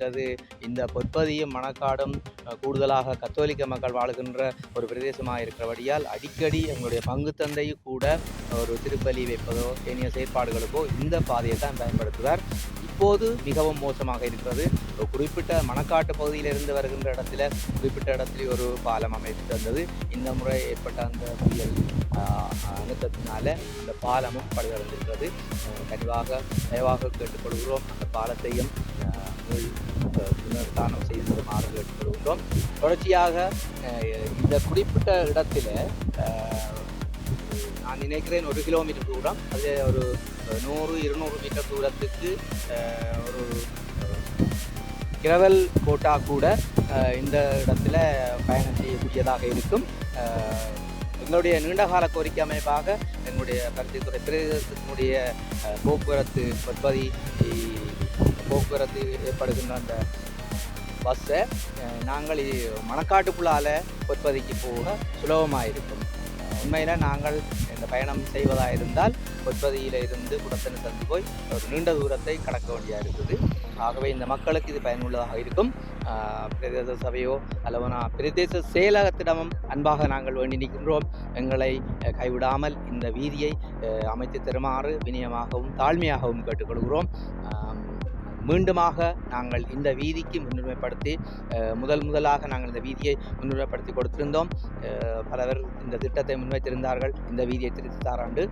மற்றது இந்த பொற்பதியும் மணக்காடும் கூடுதலாக கத்தோலிக்க மக்கள் வாழுகின்ற ஒரு பிரதேசமாக இருக்கிறபடியால் அடிக்கடி எங்களுடைய பங்கு தந்தையும் கூட ஒரு திருப்பலி வைப்பதோ ஏனைய செயற்பாடுகளுக்கோ இந்த பாதையை தான் பயன்படுத்துவார். இப்போது மிகவும் மோசமாக இருக்கிறது. ஒரு குறிப்பிட்ட மணக்காட்டு பகுதியிலிருந்து வருகின்ற இடத்துல குறிப்பிட்ட இடத்துல ஒரு பாலம் அமைத்து தந்தது. இந்த முறை ஏற்பட்ட அந்த புயல் அழுத்தத்தினால அந்த பாலமும் பழுதடைந்திருக்கிறது கனிவாக தயவாக கேட்டுக்கொள்கிறோம். அந்த பாலத்தையும் தானம் மீள் அஹ், புனர்தானம் செய்து தருமாறு தொடர்ச்சியாக இந்த குறிப்பிட்ட இடத்தில் நான் நினைக்கிறேன் ஒரு கிலோமீட்டர் தூரம் அது ஒரு நூறு இருநூறு மீட்டர் தூரத்துக்கு ஒரு கிரவல் கோட்டா கூட இந்த இடத்துல பயணம் செய்யக்கூடியதாக இருக்கும். எங்களுடைய நீண்டகால கோரிக்கை அமைப்பாக எங்களுடைய பருத்தித்துறை பிரதேசத்தினுடைய போக்குவரத்து பற்பதி போக்குவரத்து ஏற்படுகின்ற அந்த பஸ்ஸை நாங்கள் மணக்காட்டுக்குள்ளால் உற்பத்திக்கு போக சுலபமாக இருக்கும். உண்மையில் நாங்கள் இந்த பயணம் செய்வதாக இருந்தால் பொற்பதியில் இருந்து குடத்தின் தந்து போய் ஒரு நீண்ட தூரத்தை கடக்க வேண்டியதாக இருக்குது. ஆகவே இந்த மக்களுக்கு இது பயனுள்ளதாக இருக்கும். பிரதேச சபையோ அல்லவனா பிரதேச செயலகத்திடமும் அன்பாக நாங்கள் வேண்டி நிற்கின்றோம். எங்களை கைவிடாமல் இந்த வீதியை அமைத்து தருமாறு வினயமாகவும் தாழ்மையாகவும் கேட்டுக்கொள்கிறோம். மீண்டுமாக நாங்கள் இந்த வீதிக்கு முன்னுரிமைப்படுத்தி முதல் முதலாக நாங்கள் இந்த வீதியை முன்னுரிமைப்படுத்தி கொடுத்திருந்தோம். பலவர் இந்த திட்டத்தை முன்வைத்திருந்தார்கள். இந்த வீதியை திருத்தி தாராண்டு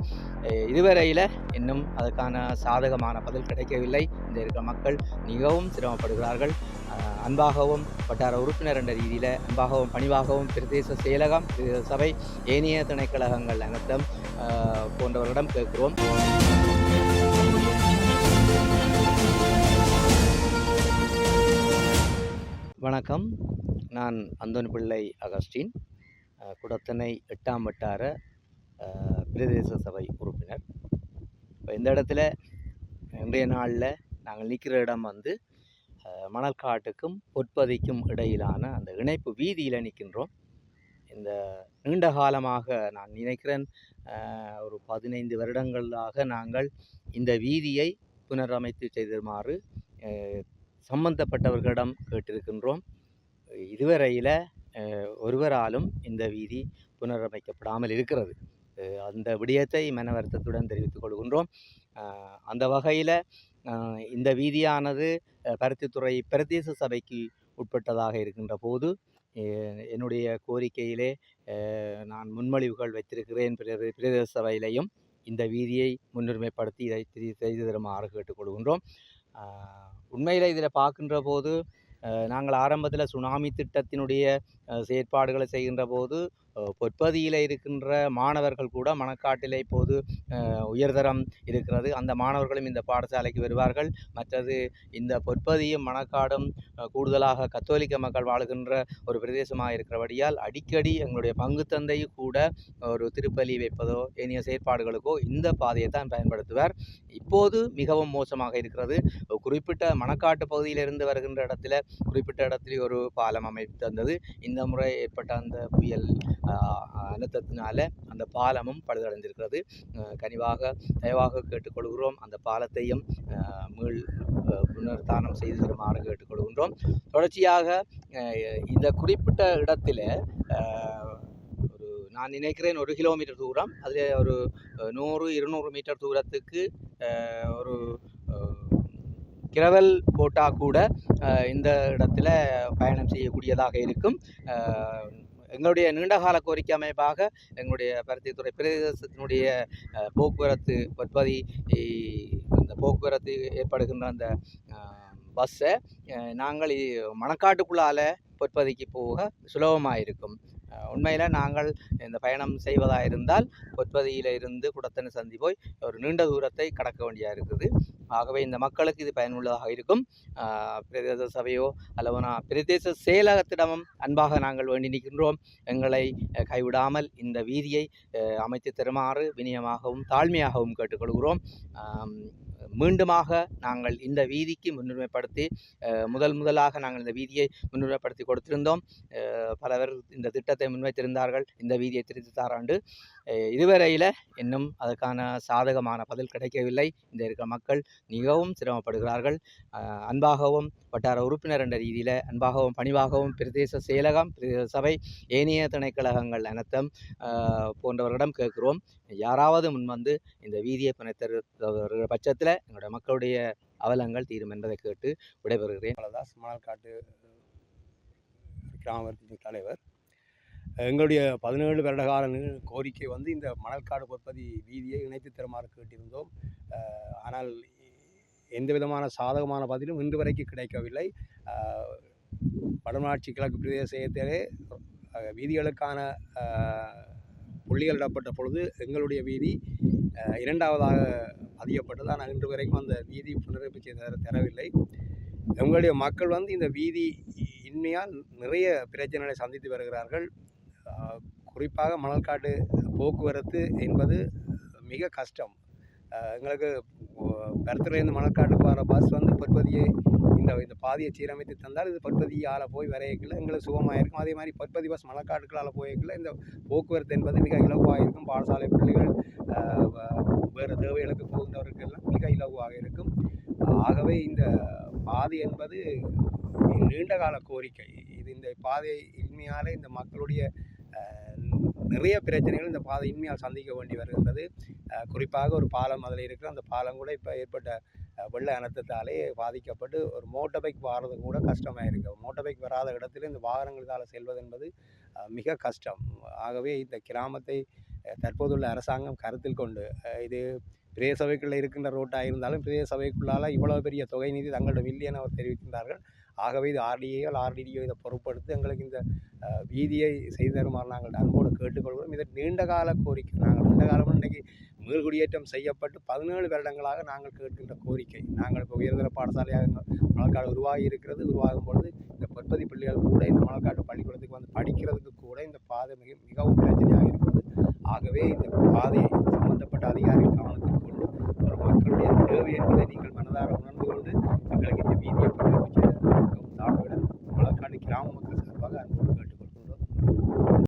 இதுவரையில் இன்னும் அதற்கான சாதகமான பதில் கிடைக்கவில்லை. இந்த இருக்கிற மக்கள் மிகவும் சிரமப்படுகிறார்கள். அன்பாகவும் வட்டார உறுப்பினர் என்ற ரீதியில் அன்பாகவும் பணிவாகவும் பிரதேச செயலகம் சபை ஏனைய திணைக்கழகங்கள் அனைத்தும் போன்றவர்களிடம் கேட்கிறோம். வணக்கம். நான் அந்தோனி பிள்ளை அகஸ்டின் குடத்தனை எட்டாம் வட்டார பிரதேச சபை உறுப்பினர். இப்போ இந்த இடத்துல இன்றைய நாளில் நாங்கள் நிற்கிற இடம் வந்து அஹ், மணல்காட்டுக்கும் பொற்பதிக்கும் இடையிலான அந்த இணைப்பு வீதியில் நிற்கின்றோம் இந்த நீண்ட காலமாக நான் நினைக்கிறேன் ஒரு பதினைந்து வருடங்களாக நாங்கள் இந்த வீதியை புனரமைத்து செய்துமாறு சம்பந்தப்பட்டவர்களிடம் கேட்டிருக்கின்றோம். இதுவரையில் ஒருவராலும் இந்த வீதி புனரமைக்கப்படாமல் இருக்கிறது. அந்த விடயத்தை மன வருத்தத்துடன் தெரிவித்துக் கொள்கின்றோம். அந்த வகையில் இந்த வீதியானது பருத்தித்துறை பிரதேச சபைக்கு உட்பட்டதாக இருக்கின்ற போது என்னுடைய கோரிக்கையிலே நான் முன்மொழிவுகள் வைத்திருக்கிறேன். பிரதே- பிரதேச சபையிலையும் இந்த வீதியை முன்னுரிமைப்படுத்தி இதை செய்து தருமாறு கேட்டுக்கொள்கின்றோம் உண்மையில் இதில் பார்க்கின்ற போது நாங்கள் ஆரம்பத்தில் சுனாமி திட்டத்தினுடைய செயற்பாடுகளை செய்கின்ற போது பொற்பதியில் இருக்கின்ற மாணவர்கள் கூட மணக்காட்டில் இப்போது உயர்தரம் இருக்கிறது. அந்த மாணவர்களும் இந்த பாடசாலைக்கு வருவார்கள். மற்றது இந்த பொற்பதியும் மணக்காடும் கூடுதலாக கத்தோலிக்க மக்கள் வாழுகின்ற ஒரு பிரதேசமாக இருக்கிறபடியால் அடிக்கடி எங்களுடைய பங்கு தந்தையும் கூட ஒரு திருப்பலி வைப்பதோ ஏனைய செயற்பாடுகளுக்கோ இந்த பாதையை தான் பயன்படுத்துவார். இப்போது மிகவும் மோசமாக இருக்கிறது. குறிப்பிட்ட மணக்காட்டு பகுதியிலிருந்து வருகின்ற இடத்துல குறிப்பிட்ட இடத்துல ஒரு பாலம் அமைத்து தந்தது. இந்த முறை ஏற்பட்ட அந்த புயல் அழுத்தத்தினால அந்த பாலமும் பழுதடைந்திருக்கிறது. கனிவாக தயவாக கேட்டுக்கொள்கிறோம். அந்த பாலத்தையும் மீள் புனர்தானம் செய்து தருமாறு கேட்டுக்கொள்கின்றோம். தொடர்ச்சியாக இந்த குறிப்பிட்ட இடத்துல ஒரு நான் நினைக்கிறேன் ஒரு கிலோமீட்டர் தூரம். அதில் ஒரு நூறு இருநூறு மீட்டர் தூரத்துக்கு ஒரு கிரவல் போட்டால் கூட இந்த இடத்துல பயணம் செய்யக்கூடியதாக இருக்கும். எங்களுடைய நீண்டகால கோரிக்கை அமைப்பாக எங்களுடைய பருத்தித்துறை பிரதேசத்தினுடைய போக்குவரத்து உற்பத்தி அந்த போக்குவரத்து ஏற்படுகின்ற அந்த பஸ்ஸை நாங்கள் மணக்காட்டுக்குள்ளால் பொற்பதிக்கு போக சுலபமாக இருக்கும் உண்மையில் நாங்கள் இந்த பயணம் செய்வதாக இருந்தால் பொற்பதியில் இருந்து குடத்தனை சந்தி போய் ஒரு நீண்ட தூரத்தை கடக்க வேண்டியாக இருக்குது. ஆகவே இந்த மக்களுக்கு இது பயனுள்ளதாக இருக்கும். பிரதேச சபையோ அல்லவனா பிரதேச செயலகத்திடமும் அன்பாக நாங்கள் வேண்டி நிற்கின்றோம். எங்களை கைவிடாமல் இந்த வீதியை அமைத்து தருமாறு வினயமாகவும் தாழ்மையாகவும் கேட்டுக்கொள்கிறோம். மீண்டுமாக நாங்கள் இந்த வீதிக்கு முன்னுரிமைப்படுத்தி முதல் முதலாக நாங்கள் இந்த வீதியை முன்னுரிமைப்படுத்தி கொடுத்திருந்தோம். பலவர் இந்த திட்டத்தை முன்வைத்திருந்தார்கள். இந்த வீதியை திருத்தி தாராண்டு இதுவரையில் இன்னும் அதற்கான சாதகமான பதில் கிடைக்கவில்லை. இந்த இருக்கிற மக்கள் மிகவும் சிரமப்படுகிறார்கள். அன்பாகவும் வட்டார உறுப்பினர் என்ற ரீதியில் அன்பாகவும் பணிவாகவும் பிரதேச செயலகம் பிரதேச சபை ஏனைய திணைக்கழகங்கள் அனைத்தும் போன்றவர்களிடம் கேட்கிறோம். யாராவது முன்வந்து இந்த வீதியை பிணைத்தரு பட்சத்தில் எங்களுடைய மக்களுடைய அவலங்கள் தீரும் என்பதை கேட்டு விடைபெறுகிறேன். பாலதாஸ் மணல்காட்டு கிராமத்தின் தலைவர். எங்களுடைய பதினேழு வருடகால கோரிக்கை வந்து இந்த மணல்காடு உற்பத்தி வீதியை இணைத்து தருமாறு கேட்டிருந்தோம். ஆனால் எந்த விதமான சாதகமான பதிலும் இன்று வரைக்கும் கிடைக்கவில்லை. அஹ், வடமாட்சி கிழக்கு பிரதேசத்திலே வீதிகளுக்கான புள்ளிகள் இடப்பட்ட பொழுது எங்களுடைய வீதி இரண்டாவதாக பதியப்பட்டது ஆனால் இன்று வரைக்கும் அந்த வீதி புனரமைப்பு செய்து தர- தரவில்லை. எங்களுடைய மக்கள் வந்து இந்த வீதி இன்மையால் நிறைய பிரச்சனைகளை சந்தித்து வருகிறார்கள். குறிப்பாக மணல்காட்டு போக்குவரத்து என்பது மிக கஷ்டம். எங்களுக்கு பெருத்துலேருந்து மணல்காட்டுக்கு வர பஸ் வந்து பொற்பதியை இந்த இந்த பாதையை சீரமைத்து தந்தால் இது பற்பதியால் போய் வரையக்கில் எங்களுக்கு சுகமாக இருக்கும் அதே மாதிரி பற்பதி பஸ் மலக்காடுகளால் போயக்கில் இந்த போக்குவரத்து என்பது மிக இலகுவாக இருக்கும் பாடசாலை பிள்ளைகள் வேறு தேவைகளுக்கு போகின்றவர்களுக்கெல்லாம் மிக இலகுவாக இருக்கும். ஆகவே இந்த பாதை என்பது நீண்ட கால கோரிக்கை. இது இந்த பாதை இன்மையாலே இந்த மக்களுடைய நிறைய பிரச்சனைகள் இந்த பாதை இன்மையால் சந்திக்க வேண்டி வருகின்றது. குறிப்பாக ஒரு பாலம் அதில் இருக்கிற அந்த பாலம் கூட இப்போ ஏற்பட்ட வெள்ள அனர்த்தத்தாலே பாதிக்கப்பட்டு ஒரு மோட்டர் பைக் வர்றது கூட கஷ்டமாக இருக்குது மோட்டர் பைக் வராத இடத்துல இந்த வாகனங்களால் செல்வது என்பது மிக கஷ்டம். ஆகவே இந்த கிராமத்தை தற்போதுள்ள அரசாங்கம் கருத்தில் கொண்டு இது பிரதேச சபைக்குள்ளே இருக்கின்ற ரோட்டாக இருந்தாலும் பிரதேச சபைக்குள்ளால் பெரிய தொகை நிதி தங்களிடம் இல்லை என அவர் தெரிவிக்கின்றார்கள். ஆகவே இது ஆர்டிஏயோ ஆர்டிடியோ இதை பொருட்படுத்தி எங்களுக்கு இந்த வீதியை செய்து தருமாறு நாங்கள் அன்போடு கேட்டுக்கொள்கிறோம். இது நீண்ட கால கோரிக்கை. நாங்கள் நீண்ட காலம் இன்றைக்கி மீள்குடியேற்றம் செய்யப்பட்டு பதினேழு வருடங்களாக நாங்கள் கேட்கின்ற கோரிக்கை. நாங்கள் இப்போ உயர்தர பாடசாலையாக மழக்காடு உருவாகி இருக்கிறது. உருவாகும் பொழுது இந்த பொற்பதி பிள்ளைகள் கூட இந்த மணல்காட்டு பள்ளிக்கூடத்துக்கு வந்து படிக்கிறதுக்கு கூட இந்த பாதை மிக மிகவும் பிரச்சனையாக இருக்கிறது. ஆகவே இந்த பாதையை சம்பந்தப்பட்ட அதிகாரிகள் கவனத்தில் கொண்டு ஒரு மக்களுடைய தேவை என்பதை நீங்கள் மனதார உணர்ந்து கொண்டு எங்களுக்கு இந்த வீதியை பற்றி தான் விட மலக்காடு கிராம மக்கள் சார்பாக அன்போடு கேட்டுக்கொள்கிறோம்.